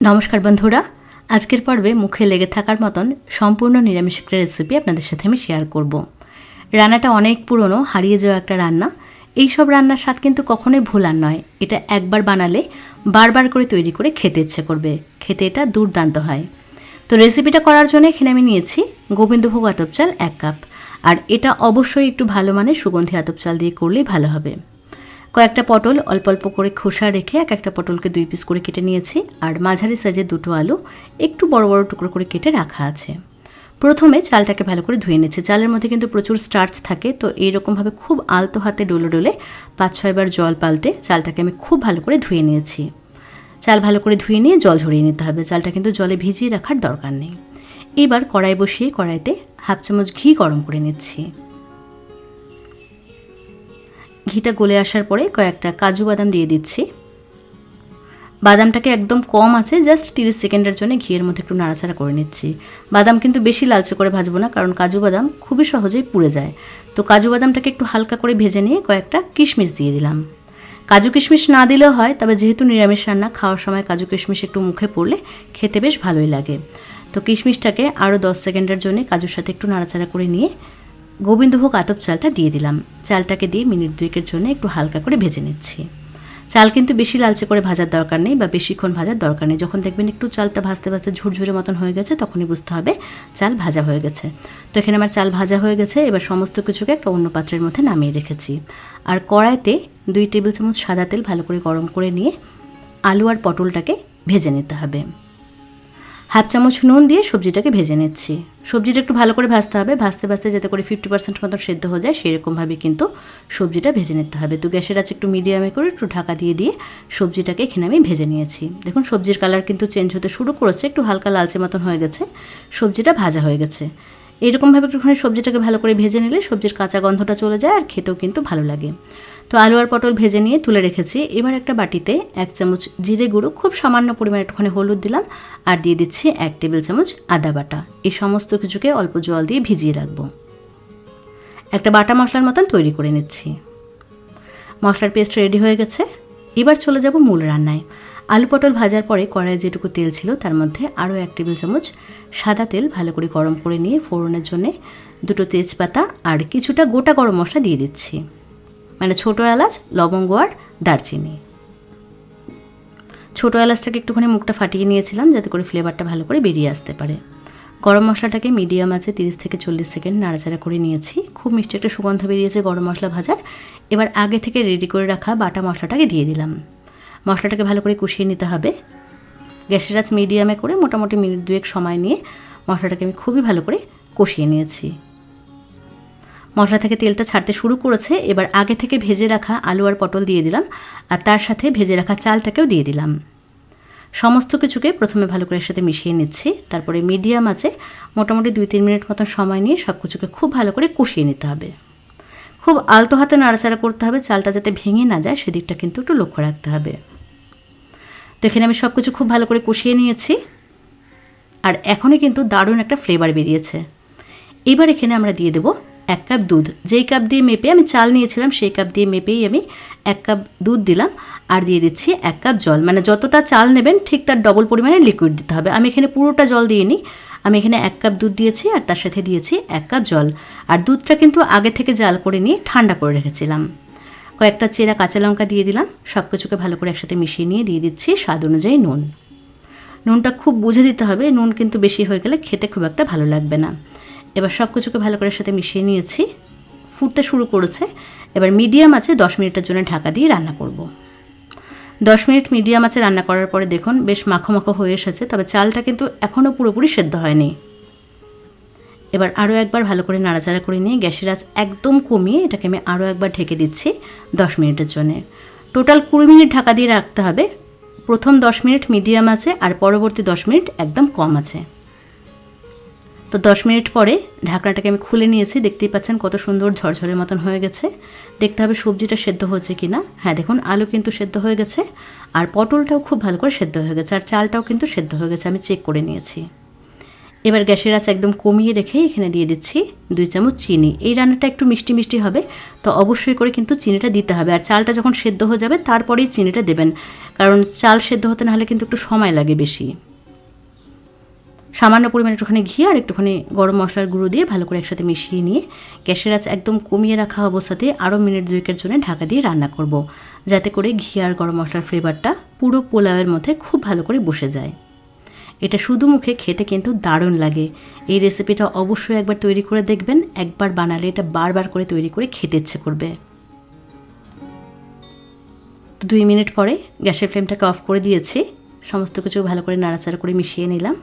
নমস্কার বন্ধুরা। আজকের পর্বে মুখে লেগে থাকার মতন সম্পূর্ণ নিরামিষ একটা রেসিপি আপনাদের সাথে আমি শেয়ার করব। রান্নাটা অনেক পুরনো, হারিয়ে যাওয়া একটা রান্না। এই সব রান্নার স্বাদ কিন্তু কখনোই ভোলার নয়। এটা একবার বানালে বারবার করে তৈরি করে খেতে ইচ্ছে করবে। খেতে এটা দুর্দান্ত হয়। তো রেসিপিটা করার জন্য এখানে আমি নিয়েছি গোবিন্দভোগ আতপ চাল এক কাপ। আর এটা অবশ্যই একটু ভালো মানের সুগন্ধি আতপ চাল দিয়ে করলেই ভালো হবে। কয়েকটা পটল অল্প অল্প করে খোসা রেখে এক একটা পটলকে দুই পিস করে কেটে নিয়েছি। আর মাঝারি সাইজের দুটো আলু একটু বড় বড় টুকরো করে কেটে রাখা আছে। প্রথমে চালটাকে ভালো করে ধুয়ে নিচ্ছে। চালের মধ্যে কিন্তু প্রচুর স্টার্চ থাকে, তো এইরকমভাবে খুব আলতো হাতে ডোলে ডোলে পাঁচ ছয়বার জল পাল্টে চালটাকে আমি খুব ভালো করে ধুয়ে নিয়েছি। চাল ভালো করে ধুয়ে নিয়ে জল ঝরিয়ে নিতে হবে। চালটা কিন্তু জলে ভিজিয়ে রাখার দরকার নেই। এবার কড়াই বসিয়ে কড়াইতে হাফ চামচ ঘি গরম করে নিচ্ছি। ঘিটা গলে আসার পরে কয়েকটা কাজু বাদাম দিয়ে দিচ্ছি। বাদামটাকে একদম কম আছে জাস্ট তিরিশ সেকেন্ডের জন্য ঘিয়ের মধ্যে একটু নাড়াচাড়া করে নিচ্ছি। বাদাম কিন্তু বেশি লালচে করে ভাজবো না, কারণ কাজু বাদাম খুবই সহজেই পুড়ে যায়। তো কাজু বাদামটাকে একটু হালকা করে ভেজে নিয়ে কয়েকটা কিশমিশ দিয়ে দিলাম। কাজু কিশমিশ না দিলেও হয়, তবে যেহেতু নিরামিষ রান্না, খাওয়ার সময় কাজু কিশমিশ একটু মুখে পড়লে খেতে বেশ ভালোই লাগে। তো কিশমিশটাকে আরও দশ সেকেন্ডের জন্য কাজুর সাথে একটু নাড়াচাড়া করে নিয়ে গোবিন্দভোগ আতপ চালটা দিয়ে দিলাম। চালটাকে দিয়ে মিনিট দুয়েকের জন্য একটু হালকা করে ভেজে নিচ্ছি। চাল কিন্তু বেশি লালচে করে ভাজার দরকার নেই বা বেশিক্ষণ ভাজার দরকার নেই। যখন দেখবেন একটু চালটা ভাজতে ভাজতে ঝুরঝুরে মতন হয়ে গেছে, তখনই বুঝতে হবে চাল ভাজা হয়ে গেছে। তো এখানে আমার চাল ভাজা হয়ে গেছে, এবার সমস্ত কিছুকে একটা অন্য পাত্রের মধ্যে নামিয়ে রেখেছি। আর কড়াইতে দুই টেবিল চামচ সাদা তেল ভালো করে গরম করে নিয়ে আলু আর পটলটাকে ভেজে নিতে হবে। হাফ চামচ নুন দিয়ে সবজিটাকে ভেজে নিচ্ছি। সবজিটা একটু ভালো করে ভাজতে হবে। ভাজতে ভাজতে যাতে করে ফিফটি পার্সেন্ট মতো সেদ্ধ হয়ে যায়, সেরকমভাবে কিন্তু সবজিটা ভেজে নিতে হবে। তো গ্যাসের আছে একটু মিডিয়ামে করে একটু ঢাকা দিয়ে দিয়ে সবজিটাকে এখানে আমি ভেজে নিয়েছি। দেখুন, সবজির কালার কিন্তু চেঞ্জ হতে শুরু করেছে, একটু হালকা লালচে মতন হয়ে গেছে। সবজিটা ভাজা হয়ে গেছে। এইরকমভাবে একটুখানি সবজিটাকে ভালো করে ভেজে নিলে সবজির কাঁচা গন্ধটা চলে যায় আর খেতেও কিন্তু ভালো লাগে। তো আলু আর পটল ভেজে নিয়ে তুলে রেখেছি। এবার একটা বাটিতে এক চামচ জিরে গুঁড়ো, খুব সামান্য পরিমাণে একটুখানি হলুদ দিলাম আর দিয়ে দিচ্ছি এক টেবিল চামচ আদা বাটা। এই সমস্ত কিছুকে অল্প জল দিয়ে ভিজিয়ে রাখব। একটা বাটা মশলার মতন তৈরি করে নিচ্ছি। মশলার পেস্ট রেডি হয়ে গেছে। এবার চলে যাব মূল রান্নায়। আলু পটল ভাজার পরে কড়াইয়ে যেটুকু তেল ছিল তার মধ্যে আরও এক টেবিল চামচ সাদা তেল ভালো করে গরম করে নিয়ে ফোড়নের জন্যে দুটো তেজপাতা আর কিছুটা গোটা গরম মশলা দিয়ে দিচ্ছি। মানে ছোটো এলাচ, লবঙ্গ আর দারচিনি। ছোটো এলাচটাকে একটুখানি মুখটা ফাটিয়ে নিয়েছিলাম যাতে করে ফ্লেভারটা ভালো করে বেরিয়ে আসতে পারে। গরম মশলাটাকে মিডিয়াম আছে তিরিশ থেকে চল্লিশ সেকেন্ড নাড়াচাড়া করে নিয়েছি। খুব মিষ্টি একটা সুগন্ধ বেরিয়েছে গরম মশলা ভাজার। এবার আগে থেকে রেডি করে রাখা বাটা মশলাটাকে দিয়ে দিলাম। মশলাটাকে ভালো করে কষিয়ে নিতে হবে। গ্যাসের আঁচ মিডিয়ামে করে মোটামুটি মিনিট দুয়েক সময় নিয়ে মশলাটাকে আমি খুবই ভালো করে কষিয়ে নিয়েছি। মশলা থেকে তেলটা ছাড়তে শুরু করেছে, এবার আগে থেকে ভেজে রাখা আলু আর পটল দিয়ে দিলাম, আর তার সাথে ভেজে রাখা চালটাকেও দিয়ে দিলাম। সমস্ত কিছুকে প্রথমে ভালো করে সাথে মিশিয়ে নিচ্ছি, তারপরে মিডিয়াম আছে, মোটামুটি দুই তিন মিনিট মতন সময় নিয়ে সব কিছুকে খুব ভালো করে কষিয়ে নিতে হবে। খুব আলতো হাতে নাড়াচাড়া করতে হবে, চালটা যাতে ভেঙে না যায়, সেদিকটা কিন্তু একটু লক্ষ্য রাখতে হবে। তো এখানে আমি সব কিছু খুব ভালো করে কষিয়ে নিয়েছি, আর এখনই কিন্তু দারুণ একটা ফ্লেভার বেরিয়েছে। এবার এখানে আমরা দিয়ে দেবো এক কাপ দুধ। যেই কাপ দিয়ে মেপে আমি চাল নিয়েছিলাম, সেই কাপ দিয়ে মেপেই আমি এক কাপ দুধ দিলাম আর দিয়ে দিচ্ছি এক কাপ জল। মানে যতটা চাল নেবেন, ঠিক তার ডবল পরিমাণে লিকুইড দিতে হবে। আমি এখানে পুরোটা জল দিয়ে নিই আমি এখানে এক কাপ দুধ দিয়েছি আর তার সাথে দিয়েছি এক কাপ জল। আর দুধটা কিন্তু আগে থেকে জাল করে নিয়ে ঠান্ডা করে রেখেছিলাম। কয়েকটা চেরা কাঁচা লঙ্কা দিয়ে দিলাম। সব কিছুকে ভালো করে একসাথে মিশিয়ে নিয়ে দিয়ে দিচ্ছি স্বাদ অনুযায়ী নুন। নুনটা খুব বুঝে দিতে হবে। নুন কিন্তু বেশি হয়ে গেলে খেতে খুব একটা ভালো লাগবে না। এবার সব কিছুকে ভালো করে সাথে মিশিয়ে নিয়েছি। ফুটতে শুরু করেছে। এবার মিডিয়াম আছে, দশ মিনিটের জন্য ঢাকা দিয়ে রান্না করব। দশ মিনিট মিডিয়াম আছে রান্না করার পরে দেখুন, বেশ মাখো মাখো হয়ে এসেছে, তবে চালটা কিন্তু এখনও পুরোপুরি সেদ্ধ হয়নি। এবার আরও একবার ভালো করে নাড়াচাড়া করে নিয়ে গ্যাসের আঁচ একদম কমিয়ে এটাকে আমি আরও একবার ঢেকে দিচ্ছি দশ মিনিটের জন্যে। টোটাল কুড়ি মিনিট ঢাকা দিয়ে রাখতে হবে। প্রথম দশ মিনিট মিডিয়াম আছে আর পরবর্তী দশ মিনিট একদম কম আছে। তো দশ মিনিট পরে ঢাকনাটাকে আমি খুলে নিয়েছি, দেখতেই পাচ্ছেন কত সুন্দর ঝরঝরের মতন হয়ে গেছে। দেখতে হবে সবজিটা সেদ্ধ হয়েছে কি না হ্যাঁ দেখুন, আলু কিন্তু সেদ্ধ হয়ে গেছে, আর পটলটাও খুব ভালো করে সেদ্ধ হয়ে গেছে, আর চালটাও কিন্তু সেদ্ধ হয়ে গেছে, আমি চেক করে নিয়েছি। এবার গ্যাসের আঁচ একদম কমিয়ে রেখে এখানে দিয়ে দিচ্ছি দুই চামচ চিনি। এই রান্নাটা একটু মিষ্টি মিষ্টি হবে, তো অবশ্যই করে কিন্তু চিনিটা দিতে হবে, আর চালটা যখন সেদ্ধ হয়ে যাবে, তারপরেই চিনিটা দেবেন, কারণ চাল সেদ্ধ হতে না হলে কিন্তু একটু সময় লাগে বেশি। সামান্য পরিমাণে একটুখানি ঘি আর একটুখানি গরম মশলার গুঁড়ো দিয়ে ভালো করে একসাথে মিশিয়ে নিয়ে গ্যাসের আঁচ একদম কমিয়ে রাখা অবস্থাতে আরও মিনিট দুয়েকের জন্য ঢাকা দিয়ে রান্না করব, যাতে করে ঘি আর গরম মশলার ফ্লেভারটা পুরো পোলাওয়ের মধ্যে খুব ভালো করে বসে যায়। এটা শুধু মুখে খেতে কিন্তু দারুণ লাগে। এই রেসিপিটা অবশ্যই একবার তৈরি করে দেখবেন, একবার বানালে এটা বারবার করে তৈরি করে খেতে ইচ্ছে করবে। দুই মিনিট পরে গ্যাসের ফ্লেমটাকে অফ করে দিয়েছি, সমস্ত কিছু ভালো করে নাড়াচাড়া করে মিশিয়ে নিলাম।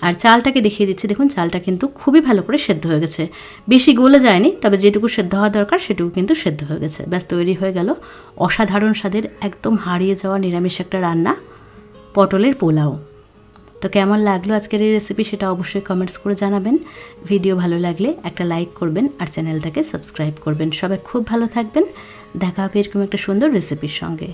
আর চালটাকে দেখিয়ে দিচ্ছি। দেখুন, চালটা কিন্তু খুবই ভালো করে সেদ্ধ হয়ে গেছে। বেশি গলে যায়নি, তবে যেটুকু সেদ্ধ হওয়া দরকার, সেটুকু কিন্তু সেদ্ধ হয়ে গেছে। ব্যাস, তৈরি হয়ে গেল অসাধারণ স্বাদের, একদম হারিয়ে যাওয়া নিরামিষ একটা রান্না, পটলের পোলাও। তো কেমন লাগল আজকের এই রেসিপি সেটা অবশ্যই কমেন্টস করে জানাবেন। ভিডিও ভালো লাগলে একটা লাইক করবেন আর চ্যানেলটাকে সাবস্ক্রাইব করবেন। সবাই খুব ভালো থাকবেন। দেখা হবে এরকম একটা সুন্দর রেসিপির সঙ্গে।